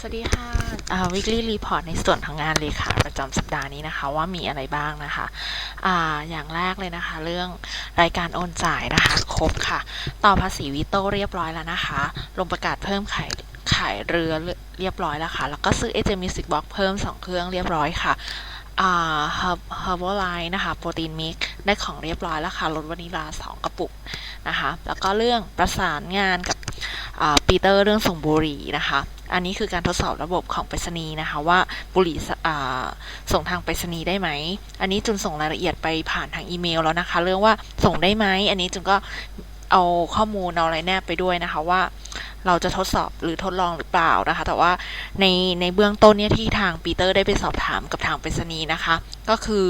สวัสดีค่ะอ่า weekly report ในส่วนของงานเลขาประจำสัปดาห์นี้นะคะ ว่ามีอะไรบ้างนะคะอ่าอย่างแรกเลยนะคะ เรื่องรายการโอนจ่ายนะคะ ครบค่ะ ต่อภาษีวิโต้เรียบร้อยแล้วนะคะ ลงประกาศเพิ่มขายขายเรือเรียบร้อยแล้วค่ะ แล้วก็ซื้อ AJ Music Box เพิ่ม 2 เครื่องเรียบร้อยค่ะอ่า Herb Herbalife นะคะ โปรตีนมิกได้ของเรียบร้อยแล้วค่ะลดวานิลา 2 กระปุกนะคะ แล้วก็เรื่องประสานงานกับปีเตอร์เรื่องส่งบุหรี่นะคะ อันนี้คือการทดสอบระบบของไปรษณีย์นะคะว่าบุหรี่ส่งทางไปรษณีย์ได้ไหม อันนี้จุนส่งรายละเอียดไปผ่านทางอีเมลแล้วนะคะ เรื่องว่าส่งได้ไหม อันนี้จุนก็เอาข้อมูลเอาอะไรแนบไปด้วยนะคะว่า เราจะทดสอบหรือทดลองหรือเปล่านะคะ แต่ว่าในในเบื้องต้นเนี่ยที่ทางปีเตอร์ได้ไปสอบถามกับทางไปรษณีย์นะคะ ก็คือ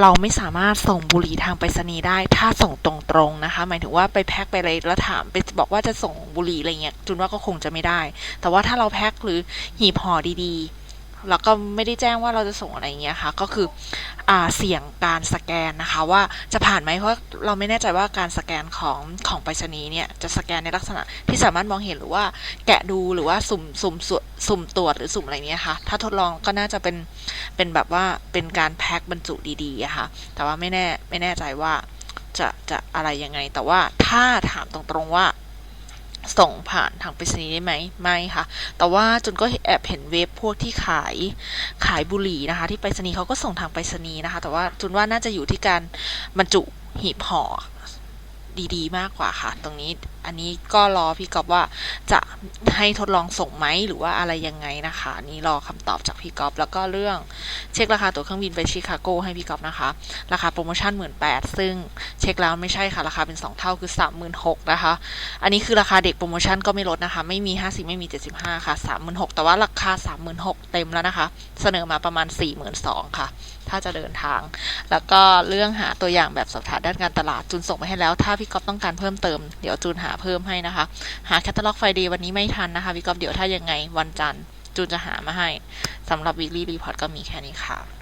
เราไม่สามารถส่งบุหรี่ทางไปรษณีย์ได้ ถ้าส่งตรงๆนะคะ หมายถึงว่าไปแพ็คไปอะไรแล้วถามไปบอกว่าจะส่งบุหรี่อะไรเงี้ยจุนว่าก็คงจะไม่ได้ แต่ว่าถ้าเราแพ็คหรือหีบห่อดีๆ แล้วก็ไม่ได้แจ้งว่าเราจะส่งอะไรเงี้ยค่ะ ก็คืออ่าเสี่ยงการสแกนนะคะ ว่าจะผ่านไหมเพราะเราไม่แน่ใจว่าการสแกนของของไปรษณีย์เนี่ยจะสแกนในลักษณะที่สามารถมองเห็นหรือว่าแกะดูหรือว่าสุ่มสุ่มสุ่มสุ่มตรวจหรือสุ่มอะไรเนี้ยค่ะ ถ้าทดลองก็น่าจะเป็นเป็นแบบว่าเป็นการแพ็คบรรจุดีๆอะค่ะ แต่ว่าไม่แน่ไม่แน่ใจว่าจะจะอะไรยังไง แต่ว่าถ้าถามตรงๆว่า ส่งผ่านทางไปรษณีย์ได้ไหมไม่ค่ะ แต่ว่าจนก็แอบเห็นเว็บพวกที่ขายขายบุหรี่นะคะ ที่ไปรษณีย์เขาก็ส่งทางไปรษณีย์นะคะ แต่ว่าจุนว่าน่าจะอยู่ที่การบรรจุหีบห่อ ดีๆ มากกว่าค่ะ ตรงนี้อันนี้ก็รอพี่กอบว่าจะให้ทดลองส่งไหมหรือว่าอะไรยังไงนะคะนนี่รอคำตอบจากพี่กอบแล้วก็เรื่องเช็คราคาตั๋วเครื่องบินไปชิคาโกให้พี่กอบนะคะ ราคาโปรโมชั่นหมื่นแปดซึ่งเช็คแล้วไม่ใช่ค่ะ ราคาเป็น 2 เท่าคือ3 6 0 0 0นะคะ อันนี้คือราคาเด็กโปรโมชั่นก็ไม่ลดนะคะ ไม่มี 50 ไม่มี 75 ค่ะ 36,000แต่ว่าราคา 36,000เต็มแล้วนะคะ เสนอมาประมาณ 42,000ค่ะถ้าจะเดินทาง แล้วก็เรื่องหาตัวอย่างแบบสอบถามด้านการตลาดจูนส่งไปให้แล้ว ถ้าพี่ก๊อฟต้องการเพิ่มเติม เดี๋ยวจูนหาเพิ่มให้นะคะ หาแคตตาล็อกไฟดีวันนี้ไม่ทันนะคะพี่ก๊อฟเดี๋ยวถ้ายังไงวันจันทร์จูนจะหามาให้สำหรับ weekly report ก็มีแค่นี้ค่ะ